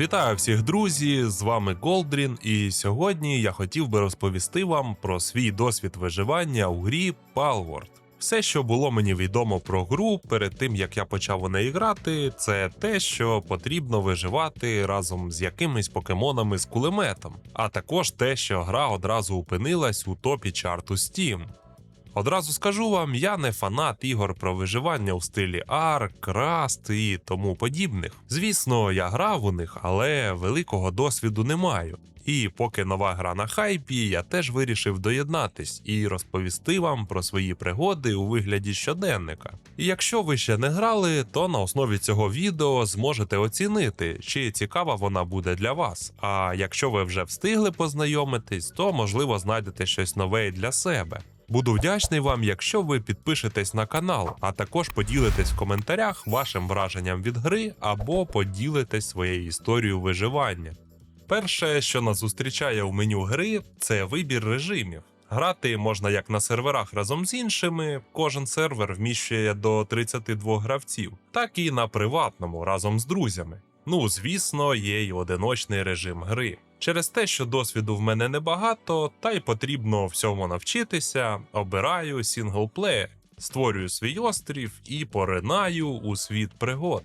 Вітаю всіх друзі! З вами Голдрін, і сьогодні я хотів би розповісти вам про свій досвід виживання у грі Palworld. Все, що було мені відомо про гру перед тим як я почав у неї грати, це те, що потрібно виживати разом з якимись покемонами з кулеметом, а також те, що гра одразу опинилась у топі чарту Steam. Одразу скажу вам, я не фанат ігор про виживання у стилі Ark, Rust і тому подібних. Звісно, я грав у них, але великого досвіду не маю. І поки нова гра на хайпі, я теж вирішив доєднатись і розповісти вам про свої пригоди у вигляді щоденника. І якщо ви ще не грали, то на основі цього відео зможете оцінити, чи цікава вона буде для вас. А якщо ви вже встигли познайомитись, то можливо знайдете щось нове для себе. Буду вдячний вам, якщо ви підпишетесь на канал, а також поділитесь в коментарях вашим враженням від гри або поділитесь своєю історією виживання. Перше, що нас зустрічає у меню гри, це вибір режимів. Грати можна як на серверах разом з іншими, кожен сервер вміщує до 32 гравців, так і на приватному разом з друзями. Ну, звісно, є й одиночний режим гри. Через те, що досвіду в мене небагато, та й потрібно всьому навчитися, обираю сінглплеєр, створюю свій острів і поринаю у світ пригод.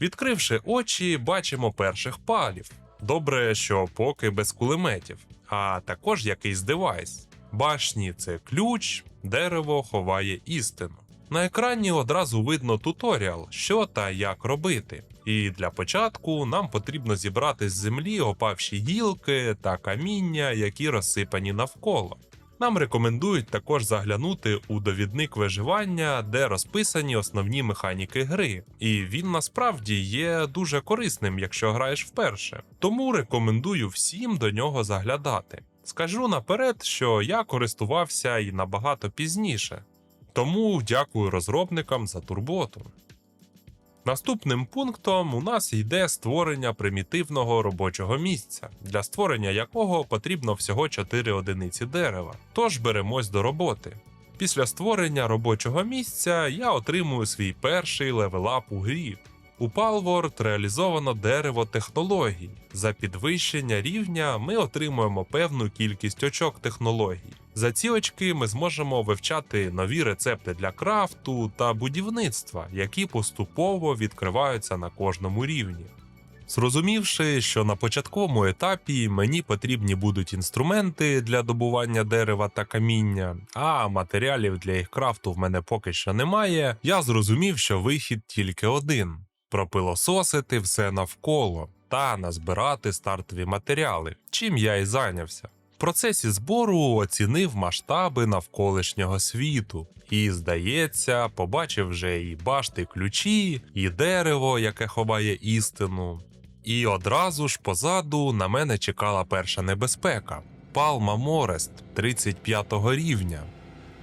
Відкривши очі, бачимо перших палів. Добре, що поки без кулеметів, а також якийсь девайс. Башні це ключ, дерево ховає істину. На екрані одразу видно туторіал, що та як робити. І для початку нам потрібно зібрати з землі опавші гілки та каміння, які розсипані навколо. Нам рекомендують також заглянути у довідник виживання, де розписані основні механіки гри, і він насправді є дуже корисним, якщо граєш вперше. Тому рекомендую всім до нього заглядати. Скажу наперед, що я користувався і набагато пізніше, тому дякую розробникам за турботу. Наступним пунктом у нас йде створення примітивного робочого місця, для створення якого потрібно всього 4 одиниці дерева. Тож беремось до роботи. Після створення робочого місця я отримую свій перший левелап у грі. У Palworld реалізовано дерево технологій. За підвищення рівня ми отримуємо певну кількість очок технологій. За ці очки ми зможемо вивчати нові рецепти для крафту та будівництва, які поступово відкриваються на кожному рівні. Зрозумівши, що на початковому етапі мені потрібні будуть інструменти для добування дерева та каміння, а матеріалів для їх крафту в мене поки що немає, я зрозумів, що вихід тільки один: пропилососити все навколо та назбирати стартові матеріали, чим я і зайнявся. Процесі збору оцінив масштаби навколишнього світу, і, здається, побачив вже і башти ключі, і дерево, яке ховає істину. І одразу ж позаду на мене чекала перша небезпека Палма Морест 35 рівня.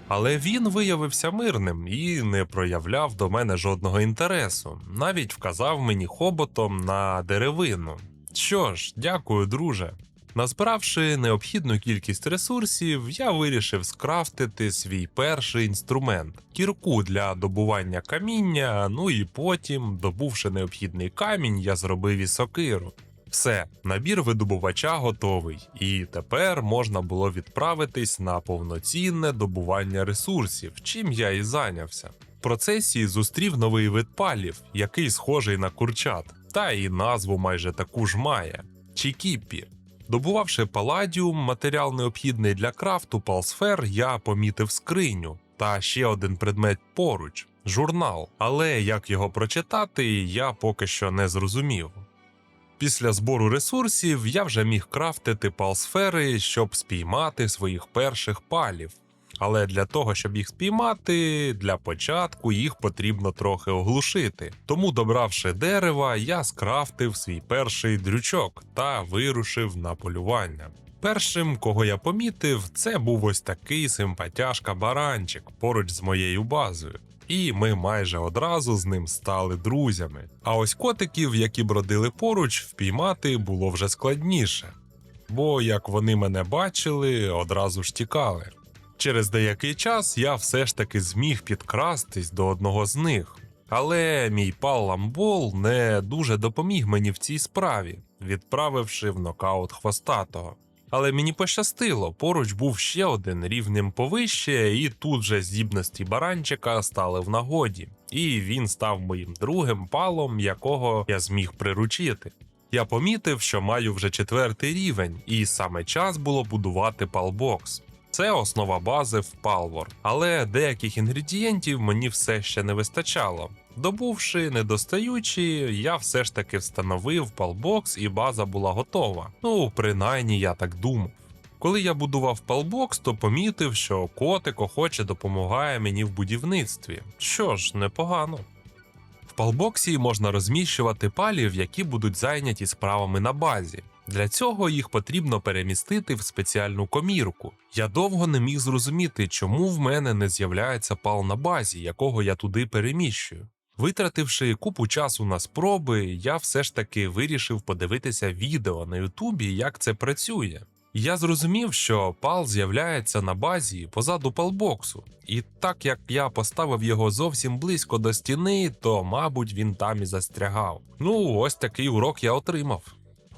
Але він виявився мирним і не проявляв до мене жодного інтересу, навіть вказав мені хоботом на деревину. Що ж, дякую, друже. Назбиравши необхідну кількість ресурсів, я вирішив скрафтити свій перший інструмент кірку для добування каміння. Ну і потім, добувши необхідний камінь, я зробив і сокиру. Все, набір видобувача готовий, і тепер можна було відправитись на повноцінне добування ресурсів, чим я і зайнявся. В процесі зустрів новий вид палів, який схожий на курчат, та і назву майже таку ж має Чікіппі. Добувавши паладіум, матеріал необхідний для крафту палсфер, я помітив скриню та ще один предмет поруч журнал. Але як його прочитати, я поки що не зрозумів. Після збору ресурсів я вже міг крафтити палсфери, щоб спіймати своїх перших палів. Але для того, щоб їх спіймати, для початку їх потрібно трохи оглушити. Тому, добравши дерева, я скрафтив свій перший дрючок та вирушив на полювання. Першим, кого я помітив, це був ось такий симпатяшка баранчик поруч з моєю базою. І ми майже одразу з ним стали друзями. А ось котиків, які бродили поруч, впіймати було вже складніше. Бо як вони мене бачили, одразу ж тікали. Через деякий час я все ж таки зміг підкрастись до одного з них. Але мій пал Ламбол не дуже допоміг мені в цій справі. відправивши в нокаут хвостатого. Але мені пощастило, поруч був ще один рівнем повище, і тут же здібності баранчика стали в нагоді, і він став моїм другим палом, якого я зміг приручити. Я помітив, що маю вже четвертий рівень, і саме час було будувати палбокс. Це основа бази в Palworld, але деяких інгредієнтів мені все ще не вистачало. Добувши недостаючі, я все ж таки встановив палбокс і база була готова. Ну, принаймні я так думав. Коли я будував палбокс, то помітив, що котик охоче допомагає мені в будівництві. Що ж, непогано. В палбоксі можна розміщувати палів, які будуть зайняті справами на базі. Для цього їх потрібно перемістити в спеціальну комірку. Я довго не міг зрозуміти, чому в мене не з'являється пал на базі, якого я туди переміщую. Витративши купу часу на спроби, я все ж таки вирішив подивитися відео на Ютубі, як це працює. Я зрозумів, що пал з'являється на базі позаду палбоксу, і так як я поставив його зовсім близько до стіни, то, мабуть, він там і застрягав. Ну, ось такий урок я отримав.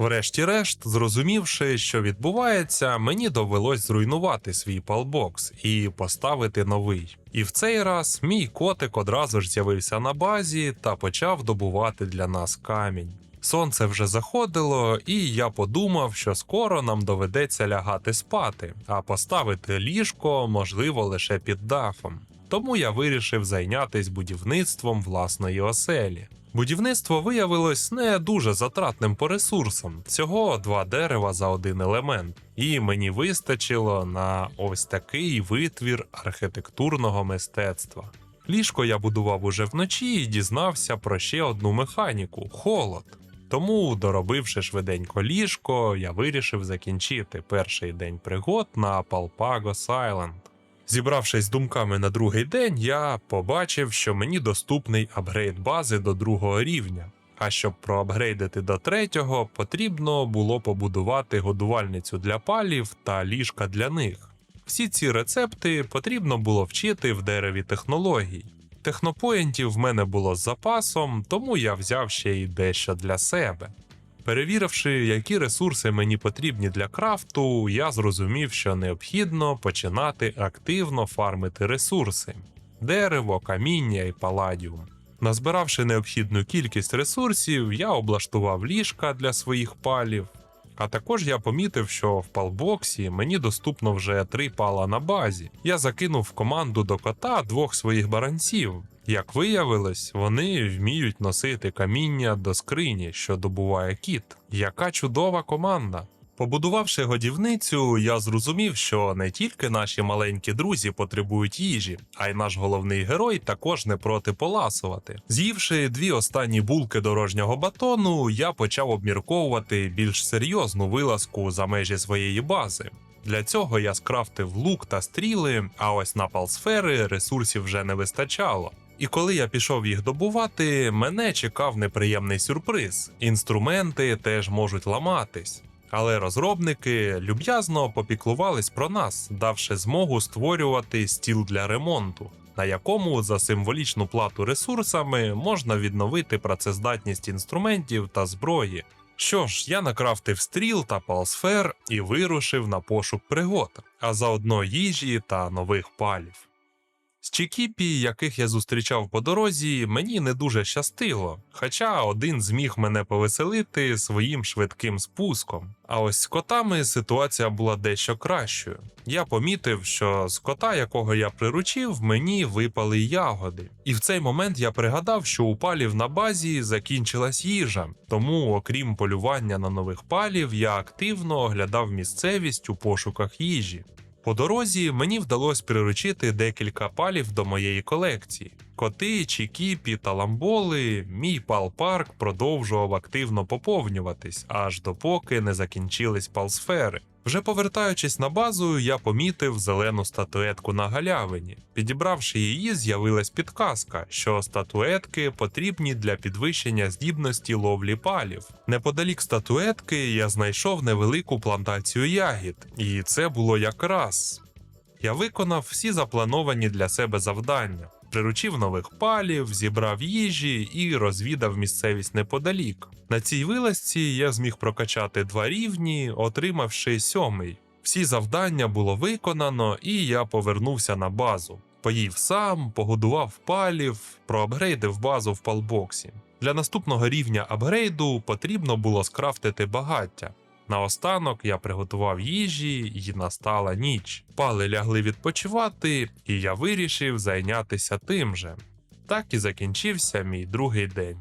Врешті-решт, зрозумівши, що відбувається, мені довелось зруйнувати свій палбокс і поставити новий. І в цей раз мій котик одразу ж з'явився на базі та почав добувати для нас камінь. Сонце вже заходило, і я подумав, що скоро нам доведеться лягати спати, а поставити ліжко можливо лише під дахом. Тому я вирішив зайнятися будівництвом власної оселі. Будівництво виявилось не дуже затратним по ресурсам, всього два дерева за один елемент, і мені вистачило на ось такий витвір архітектурного мистецтва. Ліжко я будував уже вночі і дізнався про ще одну механіку холод. Тому, доробивши швиденько ліжко, я вирішив закінчити перший день пригод на Палпагос Айленд. Зібравшись думками на другий день, я побачив, що мені доступний апгрейд бази до другого рівня. А щоб проапгрейдити до третього, потрібно було побудувати годувальницю для палів та ліжка для них. Всі ці рецепти потрібно було вчити в дереві технологій. Технопоєнтів в мене було з запасом, тому я взяв ще й дещо для себе. Перевіривши, які ресурси мені потрібні для крафту, я зрозумів, що необхідно починати активно фармити ресурси: дерево, каміння і паладіум. Назбиравши необхідну кількість ресурсів, я облаштував ліжка для своїх палів. А також я помітив, що в палбоксі мені доступно вже три пала на базі. Я закинув в команду до кота двох своїх баранців. Як виявилось, вони вміють носити каміння до скрині, що добуває кіт. Яка чудова команда! Побудувавши годівницю, я зрозумів, що не тільки наші маленькі друзі потребують їжі, а й наш головний герой також не проти поласувати. З'ївши дві останні булки дорожнього батону, я почав обмірковувати більш серйозну вилазку за межі своєї бази. Для цього я скрафтив лук та стріли, а ось на палсфери ресурсів вже не вистачало. І коли я пішов їх добувати, мене чекав неприємний сюрприз. Інструменти теж можуть ламатись. Але розробники люб'язно попіклувались про нас, давши змогу створювати стіл для ремонту, на якому за символічну плату ресурсами можна відновити працездатність інструментів та зброї. Що ж, я накрафтив стріл та палсфер і вирушив на пошук пригод, а заодно їжі та нових палів. З чекіпі, яких я зустрічав по дорозі, мені не дуже щастило, хоча один зміг мене повеселити своїм швидким спуском. А ось з котами ситуація була дещо кращою. Я помітив, що з кота, якого я приручив, мені випали ягоди. І в цей момент я пригадав, що у палів на базі закінчилась їжа, тому, окрім полювання на нових палів, я активно оглядав місцевість у пошуках їжі. По дорозі мені вдалося приручити декілька палів до моєї колекції. Коти, чікіпі та ламболи, мій пал-парк продовжував активно поповнюватись, аж допоки не закінчились палсфери. Вже повертаючись на базу, я помітив зелену статуетку на галявині. Підібравши її, з'явилась підказка, що статуетки потрібні для підвищення здібності ловлі палів. Неподалік статуетки я знайшов невелику плантацію ягід, і це було якраз. Я виконав всі заплановані для себе завдання. Приручив нових палів, зібрав їжі і розвідав місцевість неподалік. На цій вилазці я зміг прокачати два рівні, отримавши сьомий. Всі завдання було виконано, і я повернувся на базу. Поїв сам, погодував палів, проапгрейдив базу в палбоксі. Для наступного рівня апгрейду потрібно було скрафтити багаття. Наостанок я приготував їжі, і настала ніч. Пали лягли відпочивати, і я вирішив зайнятися тим же. Так і закінчився мій другий день.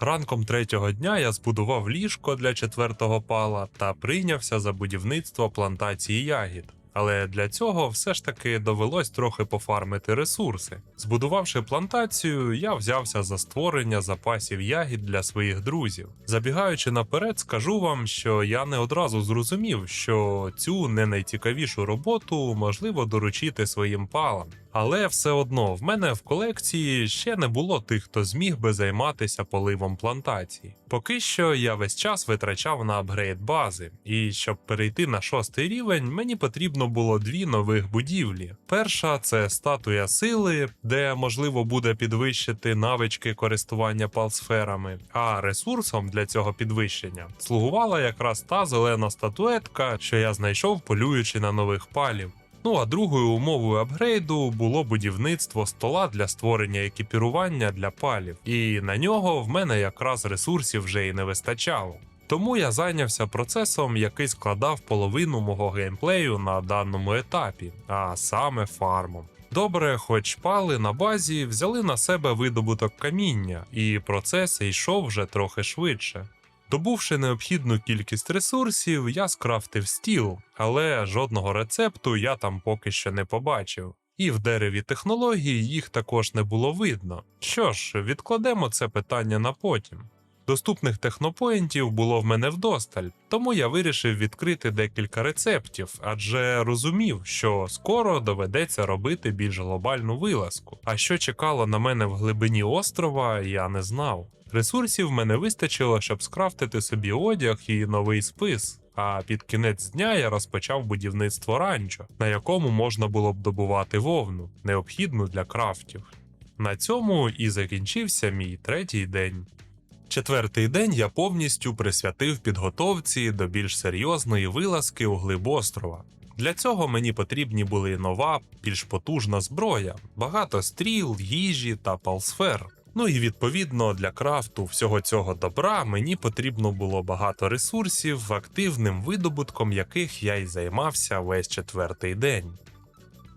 Ранком третього дня я збудував ліжко для четвертого пала та прийнявся за будівництво плантації ягід. Але для цього все ж таки довелось трохи пофармити ресурси. Збудувавши плантацію, я взявся за створення запасів ягід для своїх друзів. Забігаючи наперед, скажу вам, що я не одразу зрозумів, що цю не найцікавішу роботу можливо доручити своїм палам. Але все одно в мене в колекції ще не було тих, хто зміг би займатися поливом плантацій. Поки що я весь час витрачав на апгрейд бази, і щоб перейти на шостий рівень, мені потрібно було дві нових будівлі. Перша це статуя сили, де можливо буде підвищити навички користування палсферами. А ресурсом для цього підвищення слугувала якраз та зелена статуетка, що я знайшов полюючи на нових палів. Ну а другою умовою апгрейду було будівництво стола для створення екіпірування для палів, і на нього в мене якраз ресурсів вже і не вистачало. Тому я зайнявся процесом, який складав половину мого геймплею на даному етапі, а саме фармом. Добре, хоч пали на базі взяли на себе видобуток каміння, і процес йшов вже трохи швидше. Добувши необхідну кількість ресурсів, я скрафтив стіл, але жодного рецепту я там поки що не побачив. І в дереві технологій їх також не було видно. Що ж, відкладемо це питання на потім. Доступних технопоінтів було в мене вдосталь, тому я вирішив відкрити декілька рецептів, адже розумів, що скоро доведеться робити більш глобальну вилазку. А що чекало на мене в глибині острова, я не знав. Ресурсів мене вистачило, щоб скрафтити собі одяг і новий спис. А під кінець дня я розпочав будівництво ранчо, на якому можна було б добувати вовну, необхідну для крафтів. На цьому і закінчився мій третій день. Четвертий день я повністю присвятив підготовці до більш серйозної вилазки у глиб острова. Для цього мені потрібні були нова, більш потужна зброя, багато стріл, їжі та палсфер. Ну і відповідно для крафту всього цього добра мені потрібно було багато ресурсів, активним видобутком яких я й займався весь четвертий день.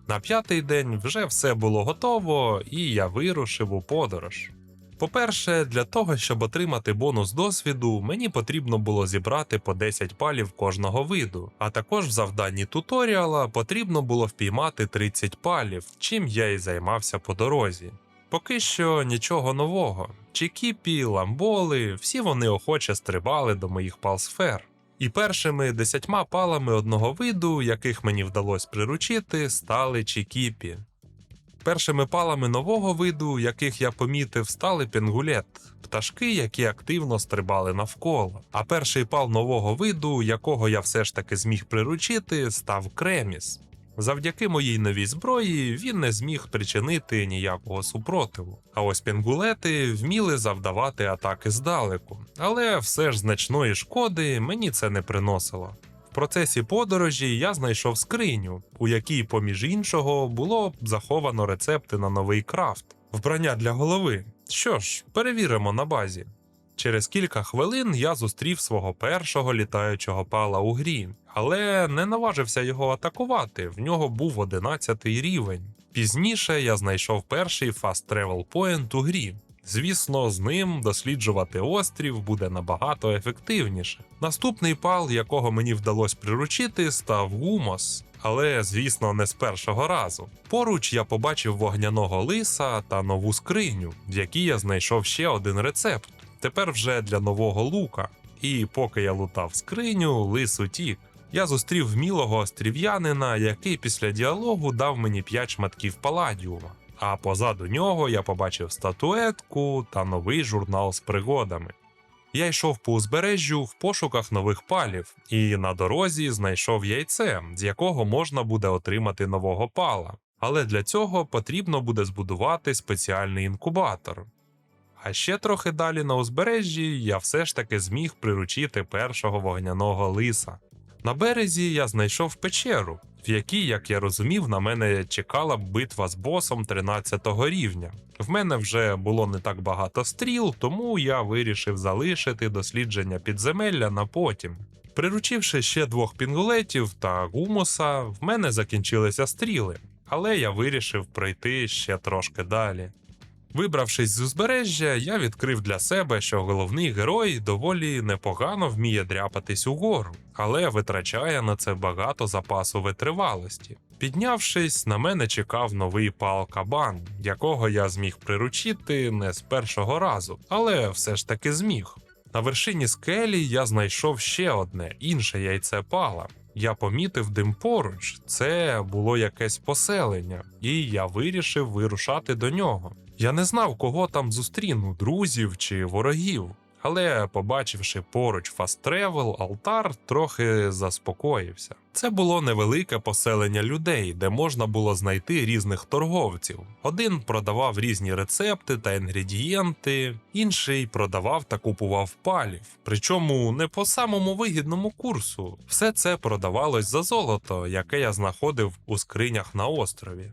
На п'ятий день вже все було готово, і я вирушив у подорож. По-перше, для того, щоб отримати бонус досвіду, мені потрібно було зібрати по 10 палів кожного виду, а також в завданні туторіала потрібно було впіймати 30 палів, чим я і займався по дорозі. Поки що нічого нового. Чікіпі, ламболи, всі вони охоче стрибали до моїх палсфер. І першими десятьма палами одного виду, яких мені вдалося приручити, стали чікіпі. Першими палами нового виду, яких я помітив, стали пінгулет, пташки, які активно стрибали навколо. А перший пал нового виду, якого я все ж таки зміг приручити, став креміс. Завдяки моїй новій зброї він не зміг причинити ніякого супротиву. А ось пінгулети вміли завдавати атаки здалеку, але все ж значної шкоди мені це не приносило. Процесі подорожі я знайшов скриню, у якій, поміж іншого, було заховано рецепти на новий крафт, вбрання для голови. Що ж, перевіримо на базі. Через кілька хвилин я зустрів свого першого літаючого пала у грі, але не наважився його атакувати. В нього був 11 рівень. Пізніше я знайшов перший Fast Travel Point у грі. Звісно, з ним досліджувати острів буде набагато ефективніше. Наступний пал, якого мені вдалося приручити, став гумос. Але, звісно, не з першого разу. Поруч я побачив вогняного лиса та нову скриню, в якій я знайшов ще один рецепт. Тепер вже для нового лука. І поки я лутав скриню, лис утік. Я зустрів вмілого острів'янина, який після діалогу дав мені 5 шматків паладіума. А позаду нього я побачив статуетку та новий журнал з пригодами. Я йшов по узбережжю в пошуках нових палів, і на дорозі знайшов яйце, з якого можна буде отримати нового пала. Але для цього потрібно буде збудувати спеціальний інкубатор. А ще трохи далі на узбережжі я все ж таки зміг приручити першого вогняного лиса. На березі я знайшов печеру, в якій, як я розумів, на мене чекала битва з босом 13 рівня. В мене вже було не так багато стріл, тому я вирішив залишити дослідження підземелля на потім. Приручивши ще двох пінгулетів та гумуса, в мене закінчилися стріли, але я вирішив пройти ще трошки далі. Вибравшись з узбережжя, я відкрив для себе, що головний герой доволі непогано вміє дряпатись угору, але витрачає на це багато запасу витривалості. Піднявшись, на мене чекав новий пал кабан, якого я зміг приручити не з першого разу, але все ж таки зміг. На вершині скелі я знайшов ще одне інше яйце пала. Я помітив дим поруч, це було якесь поселення, і я вирішив вирушати до нього. Я не знав, кого там зустріну, друзів чи ворогів. Але, побачивши поруч фаст-тревел, алтар трохи заспокоївся. Це було невелике поселення людей, де можна було знайти різних торговців. Один продавав різні рецепти та інгредієнти, інший продавав та купував палів, причому не по самому вигідному курсу. Все це продавалось за золото, яке я знаходив у скринях на острові.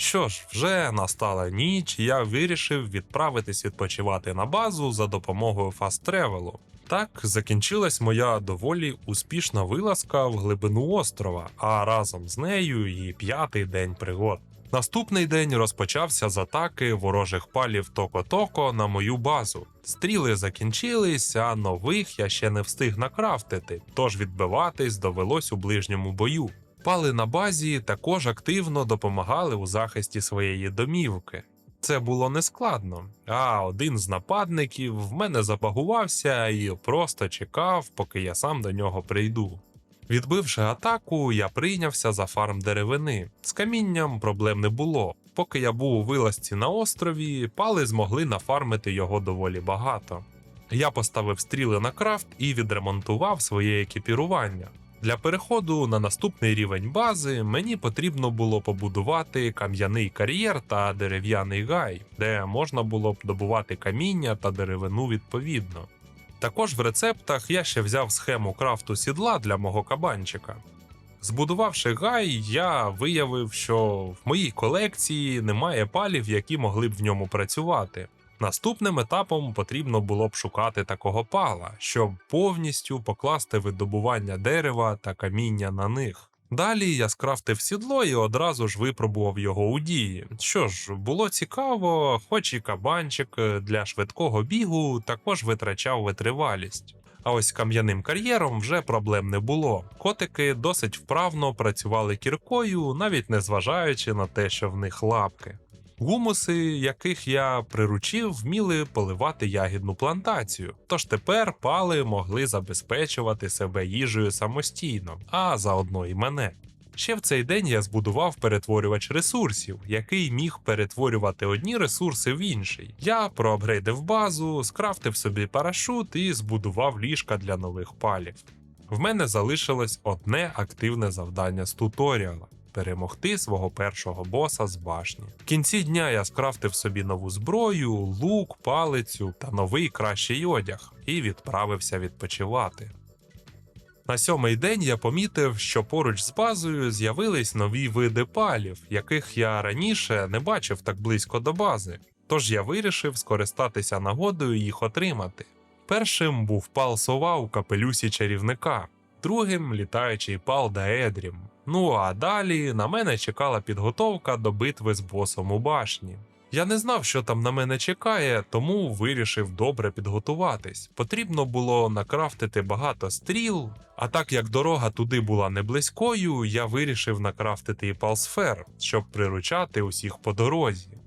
Що ж, вже настала ніч, я вирішив відправитись відпочивати на базу за допомогою фаст-тревелу. Так закінчилась моя доволі успішна вилазка в глибину острова, а разом з нею і п'ятий день пригод. Наступний день розпочався з атаки ворожих палів Токо-Токо на мою базу. Стріли закінчились, а нових я ще не встиг накрафтити, тож відбиватись довелось у ближньому бою. Пали на базі також активно допомагали у захисті своєї домівки. Це було нескладно, а один з нападників в мене забагувався і просто чекав, поки я сам до нього прийду. Відбивши атаку, я прийнявся за фарм деревини. З камінням проблем не було. Поки я був у вилазці на острові, пали змогли нафармити його доволі багато. Я поставив стріли на крафт і відремонтував своє екіпірування. Для переходу на наступний рівень бази мені потрібно було побудувати кам'яний кар'єр та дерев'яний гай, де можна було б добувати каміння та деревину відповідно. Також в рецептах я ще взяв схему крафту сідла для мого кабанчика. Збудувавши гай, я виявив, що в моїй колекції немає палів, які могли б в ньому працювати. Наступним етапом потрібно було б шукати такого пала, щоб повністю покласти видобування дерева та каміння на них. Далі я скрафтив сідло і одразу ж випробував його у дії. Що ж, було цікаво, хоч і кабанчик для швидкого бігу також витрачав витривалість. А ось кам'яним кар'єром вже проблем не було. Котики досить вправно працювали кіркою, навіть не зважаючи на те, що в них лапки. Гумуси, яких я приручив, вміли поливати ягідну плантацію, тож тепер пали могли забезпечувати себе їжею самостійно, а заодно і мене. Ще в цей день я збудував перетворювач ресурсів, який міг перетворювати одні ресурси в інший. Я проапгрейдив базу, скрафтив собі парашут і збудував ліжка для нових палів. В мене залишилось одне активне завдання з туторіала перемогти свого першого боса з башні. В кінці дня я скрафтив собі нову зброю, лук, палицю та новий кращий одяг і відправився відпочивати. На сьомий день я помітив, що поруч з базою з'явились нові види палів, яких я раніше не бачив так близько до бази. Тож я вирішив скористатися нагодою їх отримати. Першим був пал сова у капелюсі чарівника, другим літаючий пал Даедрім. Ну а далі на мене чекала підготовка до битви з босом у башні. Я не знав, що там на мене чекає, тому вирішив добре підготуватись. Потрібно було накрафтити багато стріл, а так як дорога туди була не близькою, я вирішив накрафтити і палсфер, щоб приручати усіх по дорозі.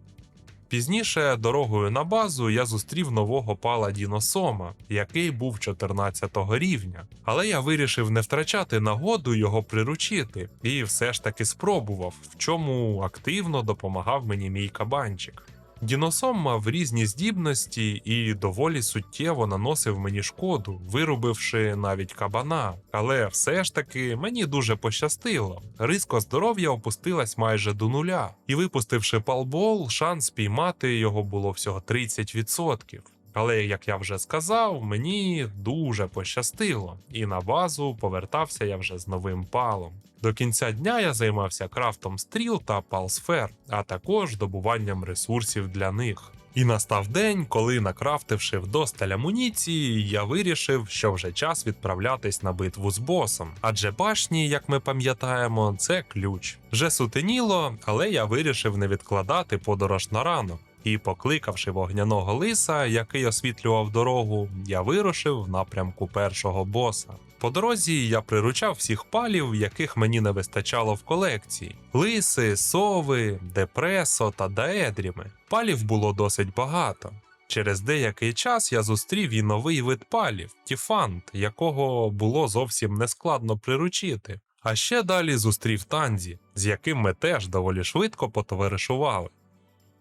Пізніше дорогою на базу я зустрів нового пала Діносома, який був 14 рівня. Але я вирішив не втрачати нагоду його приручити, і все ж таки спробував, в чому активно допомагав мені мій кабанчик. Діносом мав різні здібності і доволі суттєво наносив мені шкоду, вирубивши навіть кабана. Але все ж таки мені дуже пощастило. Риско здоров'я опустилась майже до нуля, і випустивши палбол, шанс піймати його було всього 30%. Але, як я вже сказав, мені дуже пощастило, і на базу повертався я вже з новим палом. До кінця дня я займався крафтом стріл та палсфер, а також добуванням ресурсів для них. І настав день, коли, накрафтивши вдосталь амуніції, я вирішив, що вже час відправлятись на битву з босом. Адже башні, як ми пам'ятаємо, це ключ. Вже сутеніло, але я вирішив не відкладати подорож на ранок. І, покликавши вогняного лиса, який освітлював дорогу, я вирушив в напрямку першого боса. По дорозі я приручав всіх палів, яких мені не вистачало в колекції: лиси, сови, депресо та даедріми. Палів було досить багато. Через деякий час я зустрів і новий вид палів тіфант, якого було зовсім нескладно приручити. А ще далі зустрів танзі, з яким ми теж доволі швидко потоваришували.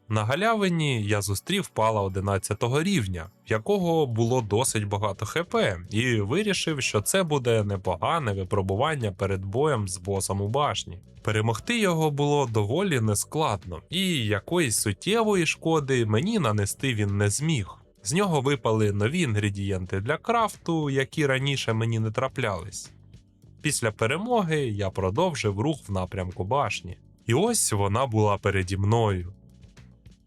На галявині я зустрів пала 11 рівня, в якого було досить багато ХП, і вирішив, що це буде непогане випробування перед боєм з босом у башні. Перемогти його було доволі нескладно, і якоїсь суттєвої шкоди мені нанести він не зміг. З нього випали нові інгредієнти для крафту, які раніше мені не траплялись. Після перемоги я продовжив рух в напрямку башні. І ось вона була переді мною.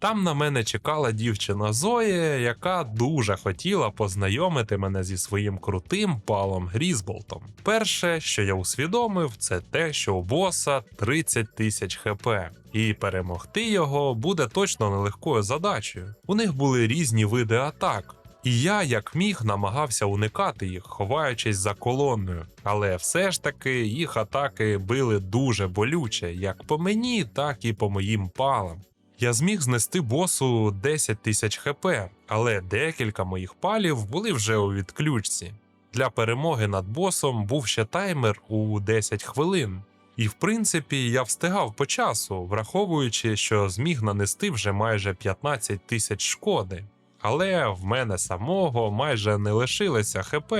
Там на мене чекала дівчина Зоя, яка дуже хотіла познайомити мене зі своїм крутим палом Грізболтом. Перше, що я усвідомив, це те, що у боса 30 тисяч хп, і перемогти його буде точно нелегкою задачею. У них були різні види атак. І я, як міг, намагався уникати їх, ховаючись за колонною. Але все ж таки їх атаки били дуже болюче, як по мені, так і по моїм палам. Я зміг знести босу 10 тисяч хп, але декілька моїх палів були вже у відключці. Для перемоги над босом був ще таймер у 10 хвилин. І в принципі я встигав по часу, враховуючи, що зміг нанести вже майже 15 тисяч шкоди. Але в мене самого майже не лишилося ХП.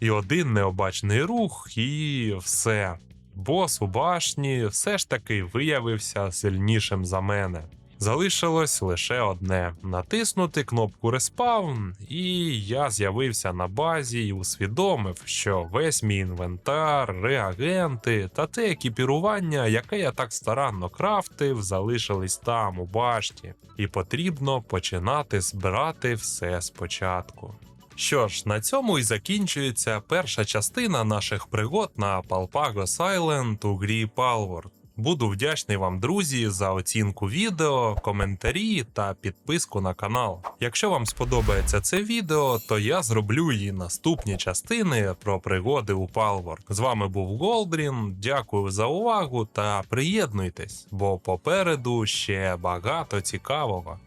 І один необачний рух, і все. Бос у башні все ж таки виявився сильнішим за мене. Залишилось лише одне: натиснути кнопку Респаун, і я з'явився на базі і усвідомив, що весь мій інвентар, реагенти та те екіпірування, яке я так старанно крафтив, залишились там, у башті, і потрібно починати збирати все спочатку. Що ж, на цьому і закінчується перша частина наших пригод на Palpagos Island у грі Palworld. Буду вдячний вам, друзі, за оцінку відео, коментарі та підписку на канал. Якщо вам сподобається це відео, то я зроблю її наступні частини про пригоди у Палворк. З вами був Голдрін. Дякую за увагу та приєднуйтесь, бо попереду ще багато цікавого.